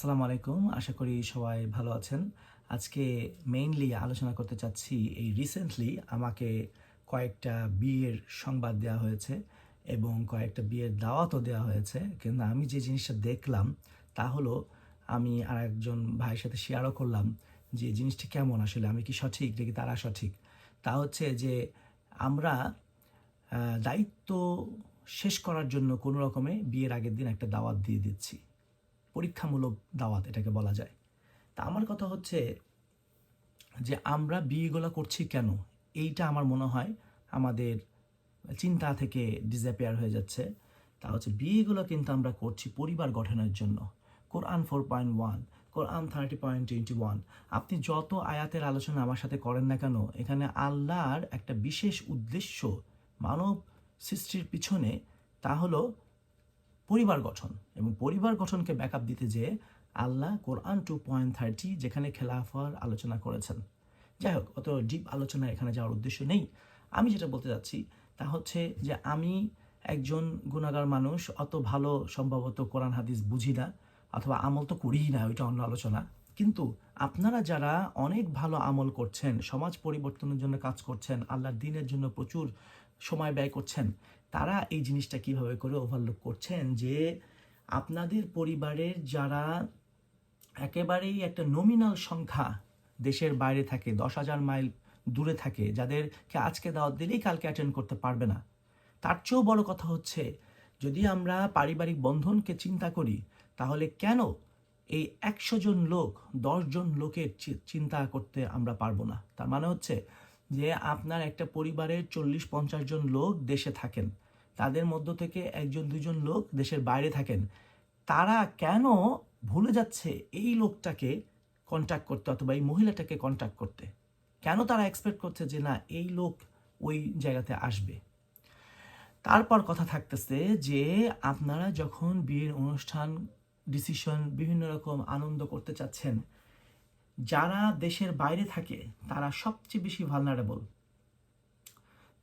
আসসালামু আলাইকুম। আশা করি সবাই ভালো আছেন। আজকে মেইনলি আলোচনা করতে চাচ্ছি এই রিসেন্টলি আমাকে কয়েকটা বিয়ের সংবাদ দেওয়া হয়েছে এবং কয়েকটা বিয়ের দাওয়াতও দেওয়া হয়েছে। কিন্তু আমি যে জিনিসটা দেখলাম তা হলো আমি আর একজন ভাইয়ের সাথে শেয়ারও করলাম যে জিনিসটি কেমন আসলে, আমি কি সঠিক নাকি তারা সঠিক? তা হচ্ছে যে আমরা দায়িত্ব শেষ করার জন্য কোনো রকমে বিয়ের আগের দিন একটা দাওয়াত দিয়ে দিচ্ছি। পরীক্ষামূলক দাওয়াত এটাকে বলা যায়। তা আমার কথা হচ্ছে যে আমরা বিয়েগুলো করছি কেন? এইটা আমার মনে হয় আমাদের চিন্তা থেকে ডিসঅ্যাপিয়ার হয়ে যাচ্ছে। তা হচ্ছে বিয়েগুলো কিন্তু আমরা করছি পরিবার গঠনের জন্য। Quran four point one Quran thirty point twenty one আপনি যত আয়াতের আলোচনা আমার সাথে করেন না কেন, এখানে আল্লাহর একটা বিশেষ উদ্দেশ্য মানব সৃষ্টির পিছনে তা হলো পরিবার গঠন এবং পরিবার গঠনকে ব্যাকআপ দিতে যে আল্লাহ কোরআন টু পয়েন্ট থার্টি যেখানে খেলাফার আলোচনা করেছেন। যাই হোক, অত ডিপ আলোচনা এখানে যাওয়ার উদ্দেশ্য নেই। আমি যেটা বলতে চাচ্ছি তা হচ্ছে যে আমি একজন গুণাগার মানুষ, অত ভালো সম্ভবত কোরআন হাদিস বুঝি না অথবা আমল তো করিই না, ওইটা অন্য আলোচনা। কিন্তু আপনারা যারা অনেক ভালো আমল করছেন, সমাজ পরিবর্তনের জন্য কাজ করছেন, আল্লাহর দিনের জন্য প্রচুর সময় ব্যয় করছেন, তারা এই জিনিসটা কীভাবে করে ওভারলুক করছেন যে আপনাদের পরিবারের যারা একেবারেই একটা নমিনাল সংখ্যা দেশের বাইরে থাকে, দশ হাজার মাইল দূরে থাকে, যাদেরকে আজকে দাওয়াত দিলেই কালকে অ্যাটেন্ড করতে পারবে না, তার চেয়েও বড় কথা হচ্ছে যদি আমরা পারিবারিক বন্ধনকে চিন্তা করি, তাহলে কেন এই একশো জন লোক দশজন লোকের চিন্তা করতে আমরা পারব না? তার মানে হচ্ছে যে আপনার একটা পরিবারের চল্লিশ, পঞ্চাশ জন লোক দেশে থাকেন। তাদের মধ্য থেকে একজন, দুজন লোক দেশের বাইরে থাকেন। তারা কেন ভুলে যাচ্ছে এই লোকটাকে কন্ট্যাক্ট করতে অথবা এই মহিলাটাকে কন্ট্যাক্ট করতে? কেন তারা এক্সপেক্ট করছে যে না, এই লোক ওই জায়গাতে আসবে? তারপর কথা থাকতেছে যে আপনারা যখন বিয়ের অনুষ্ঠান ডিসিশন বিভিন্ন রকম আনন্দ করতে চাচ্ছেন যারা দেশের বাইরে থাকে, তারা সবচেয়ে বেশি ভালনারেবল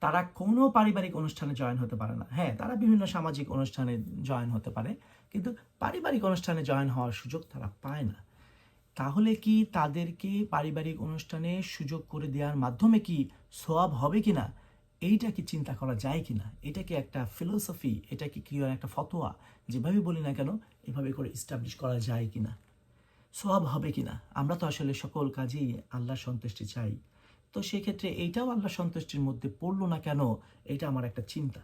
তারা কোনো পারিবারিক অনুষ্ঠানে জয়েন হতে পারে না। হ্যাঁ তারা বিভিন্ন সামাজিক অনুষ্ঠানে জয়েন হতে পারে, কিন্তু পারিবারিক অনুষ্ঠানে জয়েন হওয়ার সুযোগ তারা পায় না। তাহলে কি তাদেরকে পারিবারিক অনুষ্ঠানে সুযোগ করে দেওয়ার মাধ্যমে কি সোয়াব হবে কি না এইটা কি চিন্তা করা যায় কি না এটা কি একটা ফিলোসফি এটা কি একটা ফতোয়া? যেভাবে বলি না কেন, এভাবে করে ইস্টাবলিশ করা যায় কি না সোয়াব হবে কি না আমরা তো আসলে সকল কাজেই আল্লাহর সন্তুষ্টি চাই। তো সেক্ষেত্রে এইটাও আল্লাহ সন্তুষ্টির মধ্যে পড়ল না কেন? এটা আমার একটা চিন্তা।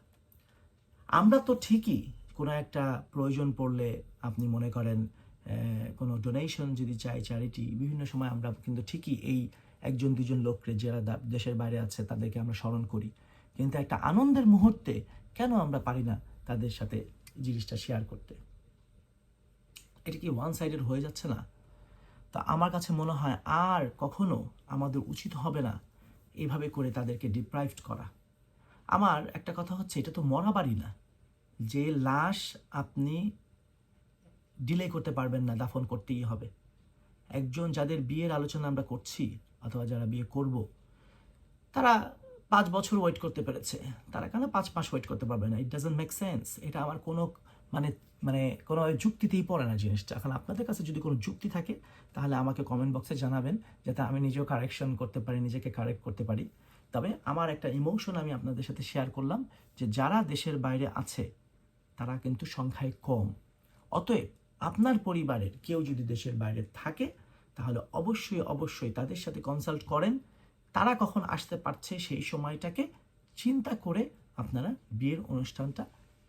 আমরা তো ঠিকই কোনো একটা প্রয়োজন পড়লে আপনি মনে করেন কোনো ডোনেশন যদি চাই চ্যারিটি বিভিন্ন সময় আমরা কিন্তু ঠিকই এই একজন, দুজন লোককে যারা দেশের বাইরে আছে, তাদেরকে আমরা স্মরণ করি। কিন্তু একটা আনন্দের মুহূর্তে কেন আমরা পারি না তাদের সাথে জিনিসটা শেয়ার করতে? এটা কি ওয়ান সাইডেড হয়ে যাচ্ছে না? তা আমার কাছে মনে হয় আর কখনো আমাদের উচিত হবে না এভাবে করে তাদেরকে ডিপ্রাইভড করা। আমার একটা কথা হচ্ছে, এটা তো মরা বাড়ি না। যে লাশ আপনি ডিলে করতে পারবেন না, দাফন করতেই হবে। একজন যাদের বিয়ের আলোচনা আমরা করছি, অথবা যারা বিয়ে করব, তারা পাঁচ বছর ওয়েট করতে পেরেছে। তারা কেন পাঁচ মাস ওয়েট করতে পারবে না? ইট ডাজন্ট মেক সেন্স এটা আমার কোনো মানে মানে কোনো যুক্তিতেই পড়ে না জিনিসটা। এখন আপনাদের কাছে যদি কোনো যুক্তি থাকে, তাহলে আমাকে কমেন্ট বক্সে জানাবেন, যাতে আমি নিজেও কারেকশন করতে পারি, নিজেকে কারেক্ট করতে পারি। তবে আমার একটা ইমোশন আমি আপনাদের সাথে শেয়ার করলাম, যে যারা দেশের বাইরে আছে, তারা কিন্তু সংখ্যায় কম। অতএব আপনার পরিবারের কেউ যদি দেশের বাইরে থাকে, তাহলে অবশ্যই অবশ্যই তাদের সাথে কনসাল্ট করেন। তারা কখন আসতে পারছে সেই সময়টাকে চিন্তা করে আপনারা বিয়ের অনুষ্ঠানটা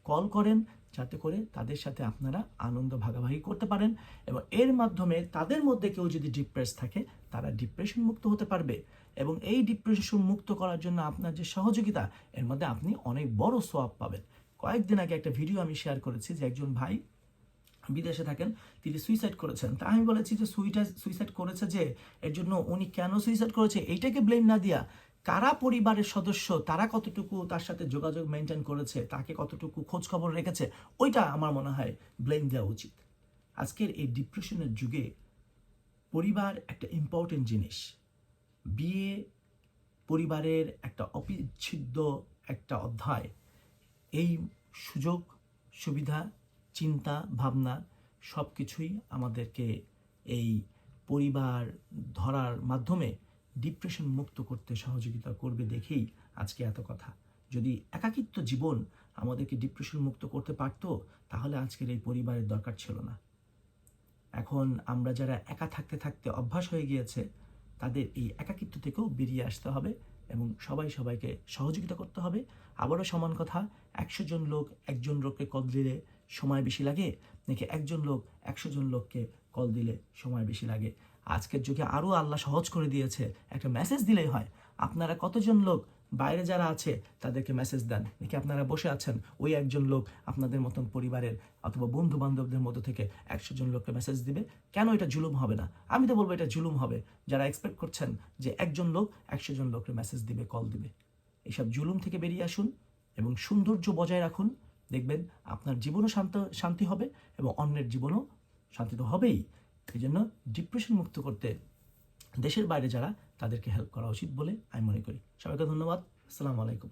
কল করেন। যাতে করে তাদের সাথে আপনারা আনন্দ ভাগাভাগি করতে পারেন এবং এর মাধ্যমে তাদের মধ্যে কেউ যদি ডিপ্রেস থাকে, তারা ডিপ্রেশন মুক্ত হতে পারবে। এবং এই ডিপ্রেশন মুক্ত করার জন্য আপনার যে সহযোগিতা, এর মধ্যে আপনি অনেক বড় সোয়াব পাবেন। কয়েকদিন আগে একটা ভিডিও আমি শেয়ার করেছি যে একজন ভাই বিদেশে থাকেন, তিনি সুইসাইড করেছেন। তা আমি বলেছি যে সুইটা সুইসাইড করেছে যে, এর জন্য উনি কেন সুইসাইড করেছে, এইটাকে ব্লেম না দিয়া কারা পরিবারের সদস্য, তারা কতটুকু তার সাথে যোগাযোগ মেনটেন করেছে, তাকে কতটুকু খোঁজ খবর রেখেছে, ওইটা আমার মনে হয় ব্লেম দেওয়া উচিত। আজকের এই ডিপ্রেশনের যুগে পরিবার একটা ইম্পর্টেন্ট জিনিস। বিয়ে, পরিবারের একটা অবিচ্ছেদ্য একটা অধ্যায়। এই সুযোগ, সুবিধা, চিন্তা, ভাবনা সব কিছুই আমাদেরকে এই পরিবার ধরার মাধ্যমে ডিপ্রেশন মুক্ত করতে সহযোগিতা করবে দেখেই আজকে এত কথা। যদি একাকিত্ব জীবন আমাদেরকে ডিপ্রেশন মুক্ত করতে পারতো, তাহলে আজকের এই পরিবারের দরকার ছিল না। এখন আমরা যারা একা থাকতে থাকতে অভ্যাস হয়ে গিয়েছে, তাদের এই একাকিত্ব থেকেও বেরিয়ে আসতে হবে এবং সবাই সবাইকে সহযোগিতা করতে হবে। আবারও সমান কথা, একশো জন লোক একজন লোককে কল দিলে সময় বেশি লাগে, নাকি একজন লোক একশো জন লোককে কল দিলে সময় বেশি লাগে? আজকের যুগে আরও আল্লাহ সহজ করে দিয়েছে। একটা মেসেজ দিলেই হয়। আপনারা কতজন লোক, বাইরে যারা আছে, তাদেরকে মেসেজ দেন। নাকি আপনারা বসে আছেন, ওই একজন লোক আপনাদের মতন পরিবারের অথবা বন্ধু বান্ধবদের মধ্যে থেকে একশো জন লোককে মেসেজ দিবে। কেন এটা জুলুম হবে না? আমি তো বলব এটা জুলুম হবে। যারা এক্সপেক্ট করছেন যে একজন লোক একশো জন লোককে মেসেজ দিবে কল দিবে। এইসব জুলুম থেকে বেরিয়ে আসুন এবং সৌন্দর্য বজায় রাখুন। দেখবেন আপনার জীবনও শান্ত, শান্তি হবে এবং অন্যের জীবনও শান্তি তো হবেই। এই জন্য ডিপ্রেশন মুক্ত করতে দেশের বাইরে যারা তাদেরকে হেল্প করা উচিত বলে আমি মনে করি। সবাইকে ধন্যবাদ। আসসালামু আলাইকুম।